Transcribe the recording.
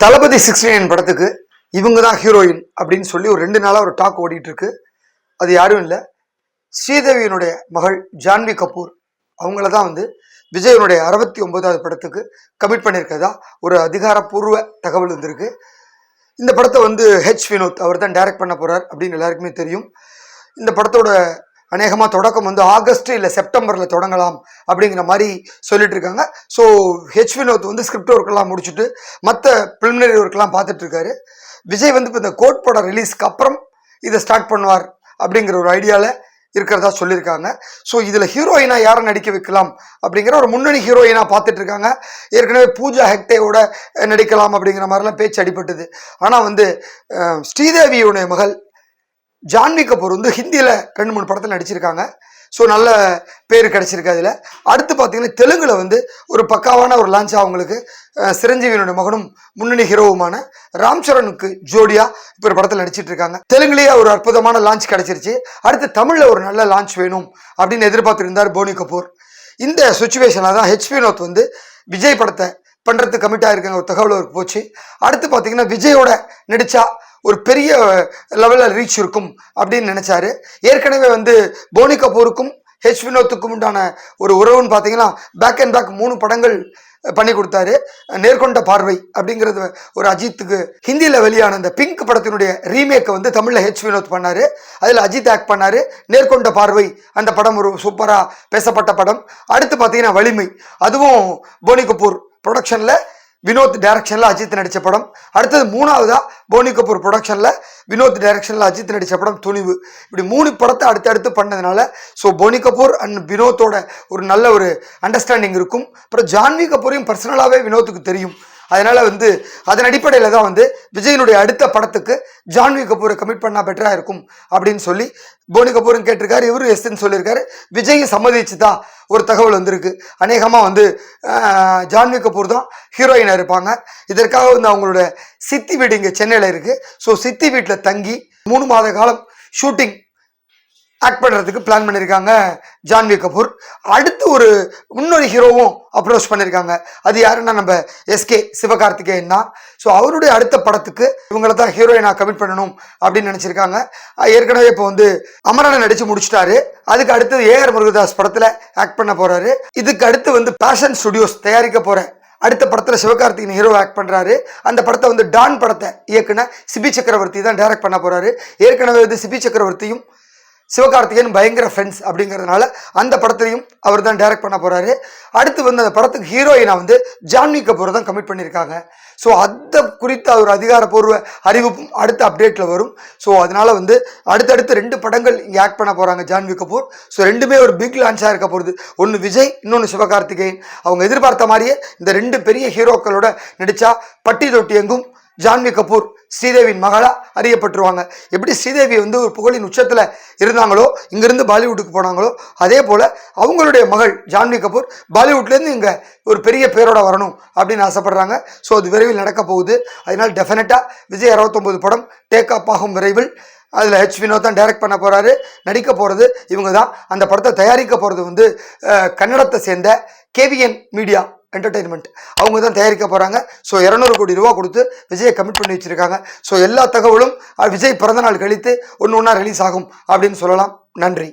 தளபதி sixty nine படத்துக்கு இவங்க தான் ஹீரோயின் அப்படின்னு சொல்லி ஒரு ரெண்டு நாளாக ஒரு டாக் ஓடிட்டு இருக்கு அது யாரும் இல்லை. ஸ்ரீதேவியினுடைய மகள் ஜான்வி கபூர் அவங்கள தான் வந்து விஜயனுடைய அறுபத்தி ஒன்பதாவது படத்துக்கு கமிட் பண்ணியிருக்கதா ஒரு அதிகாரப்பூர்வ தகவல் வந்திருக்கு. இந்த படத்தை வந்து ஹெச் வினோத் அவர் தான் டைரக்ட் பண்ண போகிறார் அப்படின்னு எல்லாருக்குமே தெரியும். இந்த படத்தோட அநேகமாக தொடக்கம் வந்து ஆகஸ்ட் இல்லை செப்டம்பரில் தொடங்கலாம் அப்படிங்கிற மாதிரி சொல்லிட்டு இருக்காங்க ஸோ ஹெச் வினோத் வந்து ஸ்கிரிப்ட் ஒர்க்கெல்லாம் முடிச்சுட்டு மற்ற ப்ரிலிமினரி ஒர்க்கெல்லாம் பார்த்துட்டு இருக்காரு விஜய் வந்து இப்போ இந்த கோட் படம் ரிலீஸ்க்கு அப்புறம் இதை ஸ்டார்ட் பண்ணுவார் அப்படிங்கிற ஒரு ஐடியாவில் இருக்கிறதா சொல்லியிருக்காங்க. ஸோ இதில் ஹீரோயினாக யாரை நடிக்க வைக்கலாம் அப்படிங்கிற ஒரு முன்னணி ஹீரோயினாக பார்த்துட்டு இருக்காங்க ஏற்கனவே பூஜா ஹெக்டேவோட நடிக்கலாம் அப்படிங்கிற மாதிரிலாம் பேச்சு அடிபட்டது. ஆனால் வந்து ஸ்ரீதேவியுடைய மகள் ஜான்வி கபூர் வந்து ஹிந்தியில் ரெண்டு மூணு படத்தில் நடிச்சிருக்காங்க. ஸோ நல்ல பேர் கிடச்சிருக்கு அதில். அடுத்து பார்த்தீங்கன்னா தெலுங்கில் வந்து ஒரு பக்காவான ஒரு லான்ச் அவங்களுக்கு சிரஞ்சீவியனுடைய மகனும் முன்னணி ஹீரோவுமான ராம் சரணுக்கு இப்போ ஒரு படத்தில் நடிச்சிட்டு இருக்காங்க. தெலுங்குலேயே ஒரு அற்புதமான லான்ச் கிடச்சிருச்சு. அடுத்து தமிழில் ஒரு நல்ல லான்ச் வேணும் அப்படின்னு எதிர்பார்த்துருந்தார் போனி கபூர். இந்த சுச்சுவேஷனில் தான் ஹெச் வினோத் வந்து விஜய் படத்தை பண்ணுறதுக்கு கமிட்டாக இருக்காங்க ஒரு தகவல் போச்சு. அடுத்து பார்த்தீங்கன்னா விஜயோட நடித்தா ஒரு பெரிய லெவலில் ரீச் இருக்கும் அப்படின்னு நினைச்சாரு. ஏற்கனவே வந்து போனி கபூருக்கும் ஹெச் வினோத்துக்கும் உண்டான ஒரு உறவுன்னு பார்த்தீங்கன்னா பேக் அண்ட் பேக் மூணு படங்கள் பண்ணி கொடுத்தாரு. நேர்கொண்ட பார்வை அப்படிங்கிறது ஒரு அஜித்துக்கு ஹிந்தியில் வெளியான அந்த பிங்க் படத்தினுடைய ரீமேக்கை வந்து தமிழில் ஹெச் வினோத் பண்ணார். அதில் அஜித் ஆக்ட் பண்ணார். நேர்கொண்ட பார்வை அந்த படம் ஒரு சூப்பராக பேசப்பட்ட படம். அடுத்து பார்த்தீங்கன்னா வலிமை. அதுவும் போனி கபூர் ப்ரொடக்ஷனில் வினோத் டைரக்ஷனில் அஜித் நடித்த படம். அடுத்தது மூணாவதாக போனி கபூர் ப்ரொடக்ஷனில் வினோத் டைரக்ஷனில் அஜித் நடித்த படம் துணிவு. இப்படி மூணு படத்தை அடுத்தடுத்து பண்ணதுனால ஸோ போனி கபூர் அண்ட் வினோத்தோட ஒரு நல்ல ஒரு அண்டர்ஸ்டாண்டிங் இருக்கும். அப்புறம் ஜான்வி கபூரையும் பர்சனலாகவே வினோத்துக்கு தெரியும். அதனால வந்து அதன் அடிப்படையில் தான் வந்து விஜயனுடைய அடுத்த படத்துக்கு ஜான்வி கபூரை கமிட் பண்ணால் பெட்டராக இருக்கும் அப்படின்னு சொல்லி போனி கபூரும் கேட்டிருக்காரு இவரும் எஸ்ன்னு சொல்லியிருக்காரு. விஜயும் சம்மதிச்சு தான் ஒரு தகவல் வந்திருக்கு. அநேகமாக வந்து ஜான்வி கபூர் தான் ஹீரோயினாக இருப்பாங்க. இதற்காக வந்து அவங்களோட சித்தி வீடு இங்கே சென்னையில் இருக்குது ஸோ சித்தி வீட்டில் தங்கி மூணு மாத காலம் ஷூட்டிங் ஆக்ட் பண்ணுறதுக்கு பிளான் பண்ணியிருக்காங்க ஜான்வி கபூர். அடுத்து ஒரு இன்னொரு ஹீரோவும் அப்ரோச் பண்ணியிருக்காங்க அது யாருன்னா நம்ம எஸ்கே சிவகார்த்திகேயன் தான் ஸோ அவருடைய அடுத்த படத்துக்கு இவங்கள தான் ஹீரோயினாக கமிட் பண்ணணும் அப்படின்னு நினச்சிருக்காங்க. ஏற்கனவே இப்போ வந்து அமரனை நடித்து முடிச்சிட்டாரு. அதுக்கு அடுத்து ஏஆர் முருகதாஸ் படத்தில் ஆக்ட் பண்ண போகிறாரு இதுக்கு அடுத்து வந்து பேஷன் ஸ்டுடியோஸ் தயாரிக்க போகிற அடுத்த படத்தில் சிவகார்த்திகேயன் ஹீரோ ஆக்ட் பண்ணுறாரு அந்த படத்தை வந்து டான் படத்தை இயக்குன சிபி சக்கரவர்த்தி தான் டைரக்ட் பண்ண போகிறாரு ஏற்கனவே வந்து சிபி சக்கரவர்த்தியும் சிவகார்த்திகேயன் பயங்கர ஃப்ரெண்ட்ஸ் அப்படிங்கிறதுனால அந்த படத்தையும் அவர் தான் டைரக்ட் பண்ண போகிறாரு அடுத்து வந்து அந்த படத்துக்கு ஹீரோயினை வந்து ஜான்வி கபூர் தான் கமிட் பண்ணியிருக்காங்க ஸோ அந்த குறித்த ஒரு அதிகாரப்பூர்வ அறிவிப்பும் அடுத்த அப்டேட்டில் வரும். ஸோ அதனால் வந்து அடுத்தடுத்து ரெண்டு படங்கள் இங்கே ஆக்ட் பண்ண போகிறாங்க ஜான்வி கபூர். ஸோ ரெண்டுமே ஒரு பிக் லான்ச்சாக இருக்க போகிறது ஒன்று விஜய் இன்னொன்று சிவகார்த்திகேயன். அவங்க எதிர்பார்த்த மாதிரியே இந்த ரெண்டு பெரிய ஹீரோக்களோட நடித்தா பட்டி தொட்டி எங்கும் ஜான்வி கபூர் ஸ்ரீதேவியின் மகளா அறியப்பட்டுருவாங்க. எப்படி ஸ்ரீதேவி வந்து ஒரு புகழின் உச்சத்தில் இருந்தாங்களோ இங்கிருந்து பாலிவுட்டுக்கு போனாங்களோ அதே போல் அவங்களுடைய மகள் ஜான்வி கபூர் பாலிவுட்லேருந்து இங்கே ஒரு பெரிய பேரோட வரணும் அப்படின்னு ஆசைப்படுறாங்க. ஸோ அது விரைவில் நடக்க போகுது. அதனால் டெஃபினட்டாக விஜய் அறுபத்தொம்போது படம் டேக் அப் ஆகும் விரைவில். அதில் ஹெச் வினோத் தான் டைரக்ட் பண்ண போகிறாரு நடிக்க போகிறது இவங்க தான். அந்த படத்தை தயாரிக்க போகிறது வந்து கன்னடத்தை சேர்ந்த கேவிஎன் மீடியா என்டர்டெயின்மெண்ட் அவங்க தான் தயாரிக்க போகிறாங்க ஸோ இரநூறு கோடி ரூபா கொடுத்து விஜயை கமிட் பண்ணி வச்சுருக்காங்க. ஸோ எல்லா தகவலும் விஜய் பிறந்தநாள் கழித்து ஒன்று ஒன்றா ரிலீஸ் ஆகும் அப்படின்னு சொல்லலாம். நன்றி.